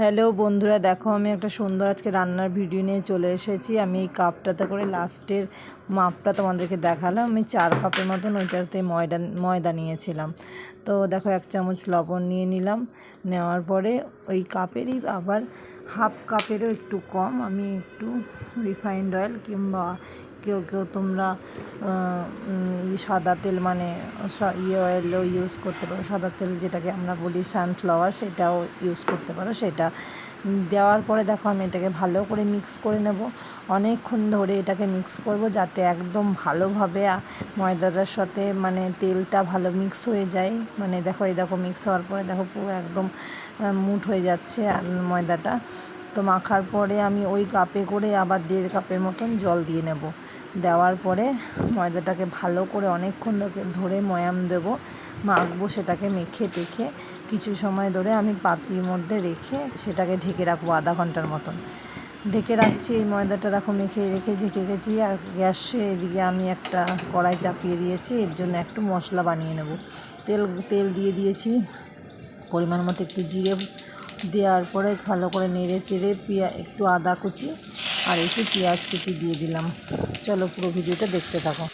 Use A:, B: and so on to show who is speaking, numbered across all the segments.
A: Hello বন্ধুরা, দেখো আমি একটা সুন্দর আজকে রান্নার ভিডিও নিয়ে চলে এসেছি। আমি এই কাপটাতে করে লাস্টের মাপটা তোমাদেরকে দেখালাম। আমি চার কাপের মতন ওইটাতে ময়দা ময়দা নিয়েছিলাম। তো দেখো এক চামচ লবণ নিয়ে নিলাম। নেওয়ার পরে ওই কাপেরই আবার হাফ কাপেরও একটু কম। আমি একটু রিফাইন্ড অয়েল কিংবা কেউ কেউ তোমরা সাদা তেল মানে ইয়ে অয়েলও ইউজ করতে পারো। সাদা তেল যেটাকে আমরা বলি সানফ্লাওয়ার সেটাও ইউজ করতে পারো। সেটা দেওয়ার পরে দেখো আমি এটাকে ভালো করে মিক্স করে নেব। অনেকক্ষণ ধরে এটাকে মিক্স করব যাতে একদম ভালোভাবে ময়দাটার সাথে মানে তেলটা ভালো মিক্স হয়ে যায়। মানে দেখো, এই দেখো মিক্স হওয়ার পরে দেখো পুরো একদম মুঠ হয়ে যাচ্ছে আর ময়দাটা। তো মাখার পরে আমি ওই কাপে করে আবার দেড় কাপের মতন জল দিয়ে নেব। দেওয়ার পরে ময়দাটাকে ভালো করে অনেকক্ষণ ধরে- ময়াম দেব। মাখবো সেটাকে মেখে টেখে কিছু সময় ধরে আমি পাতির মধ্যে রেখে সেটাকে ঢেকে রাখব আধা ঘণ্টার মতন। ঢেকে রাখছি এই ময়দাটা দেখো মেখে রেখে ঢেকে গেছি আর গ্যাসে এদিকে আমি একটা কড়াই চাপিয়ে দিয়েছি। এর জন্য একটু মশলা বানিয়ে নেব। তেল তেল দিয়ে দিয়েছি। পরিমাণ মতো একটু জিরে দেওয়ার পরে ভালো করে নেড়ে চেড়ে পেঁয়া, একটু আদা কুচি আর একটু পেঁয়াজ কুচি দিয়ে দিলাম। চলো পুরো ভিডিওটা দেখতে থাকো।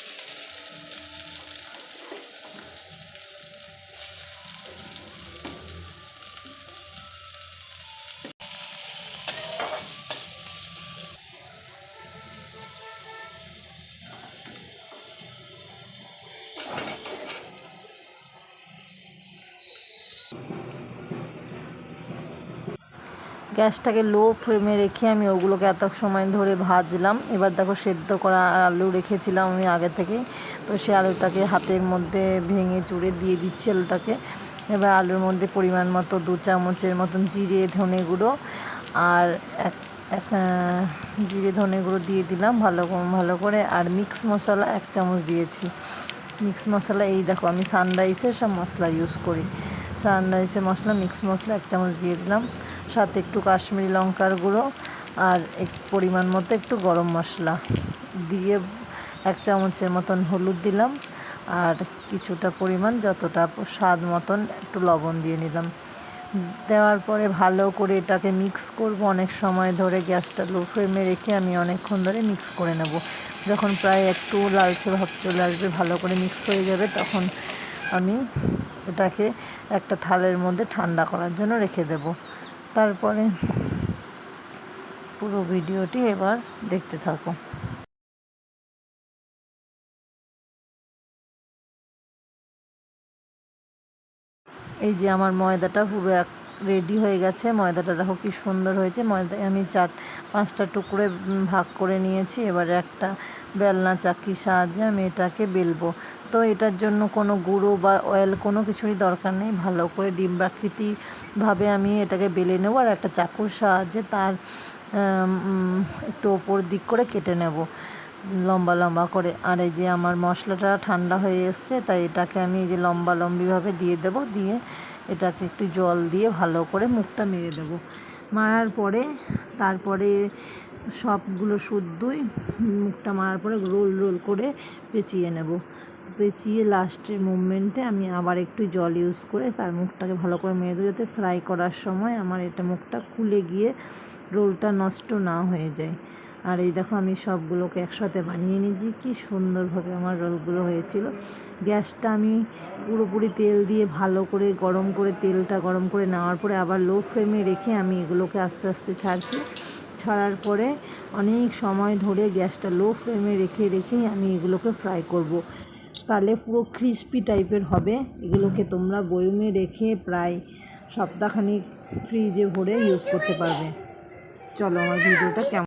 A: গ্যাসটাকে লো ফ্লেমে রেখে আমি ওগুলোকে এত সময় ধরে ভাজলাম। এবার দেখো সেদ্ধ করা আলু রেখেছিলাম আমি আগে থেকে তো সে আলুটাকে হাতের মধ্যে ভেঙে চুড়ে দিয়ে দিচ্ছি আলুটাকে। এবার আলুর মধ্যে পরিমাণ মতো দু চামচের মতন জিরে, ধনে গুঁড়ো আর এক এক জিরে, ধনে গুঁড়ো দিয়ে দিলাম ভালো ভালো করে। আর মিক্স মশলা এক চামচ দিয়েছি। মিক্স মশলা এই দেখো আমি সানরাইসের সব মশলা ইউজ করি। সানরাইসের মশলা, মিক্স মশলা এক চামচ দিয়ে দিলাম। সাথে একটু কাশ্মীরি লঙ্কার গুঁড়ো আর এক পরিমাণ মতো একটু গরম মশলা। দিয়ে এক চামচের মতন হলুদ দিলাম আর কিছুটা পরিমাণ যতটা স্বাদ মতন একটু লবণ দিয়ে নিলাম। দেওয়ার পরে ভালো করে এটাকে মিক্স করব। অনেক সময় ধরে গ্যাসটা লো ফ্লেমে রেখে আমি অনেকক্ষণ ধরে মিক্স করে নেব। যখন প্রায় একটু লালচে ভাব চলে আসবে, ভালো করে মিক্স হয়ে যাবে, তখন আমি এটাকে একটা থালের মধ্যে ঠান্ডা করার জন্য রেখে দেব। তারপরে পুরো ভিডিওটি এবার দেখতে থাকো। এই যে আমার ময়দাটা পুরো এক রেডি হয়ে গেছে। ময়দাটা দেখো কি সুন্দর হয়েছে। ময়দা আমি চার, পাঁচটা টুকরে ভাগ করে নিয়েছি। এবারে একটা বেলনা চাকির সাহায্যে আমি এটাকে বেলবো। তো এটার জন্য কোনো গুঁড়ো বা অয়েল কোনো কিছুরই দরকার নেই। ভালো করে ডিম্বাকৃতিভাবে আমি এটাকে বেলে নেব আর একটা চাকুর সাহায্যে তার একটু ওপর দিক করে কেটে নেব। লম্বা লম্বা করে। আর এই যে আমার মশলাটা ঠান্ডা হয়ে এসছে, তাই এটাকে আমি এই যে লম্বা, লম্বিভাবে দিয়ে দেব। দিয়ে এটাকে একটু জল দিয়ে ভালো করে মুখটা মেরে দেব। মারার পরে তারপরে সবগুলো শুদ্ধই মুখটা মারার পরে রোল রোল করে পেঁচিয়ে নেব। পেঁচিয়ে লাস্টের মুভমেন্টে আমি আবার একটু জল ইউজ করে তার মুখটাকে ভালো করে মেরে দেবো যাতে ফ্রাই করার সময় আমার এটা মুখটা খুলে গিয়ে রোলটা নষ্ট না হয়ে যায়। আর এই দেখো আমি সবগুলোকে একসাথে বানিয়ে নিয়েছি। কি সুন্দরভাবে আমার রোলগুলো হয়েছিল। গ্যাসটা আমি পুরোপুরি তেল দিয়ে ভালো করে গরম করে, তেলটা গরম করে নেওয়ার পরে আবার লো ফ্লেমে রেখে আমি এগুলোকে আস্তে আস্তে ছাড়ছি। ছাড়ার পরে অনেক সময় ধরে গ্যাসটা লো ফ্লেমে রেখে, রেখেই আমি এগুলোকে ফ্রাই করব। তাহলে পুরো ক্রিস্পি টাইপের হবে। এগুলোকে তোমরা বয়মে রেখে প্রায় সপ্তাহখানিক ফ্রিজে ভরে ইউজ করতে পারবে। চলো আমার ভিডিওটা কেমন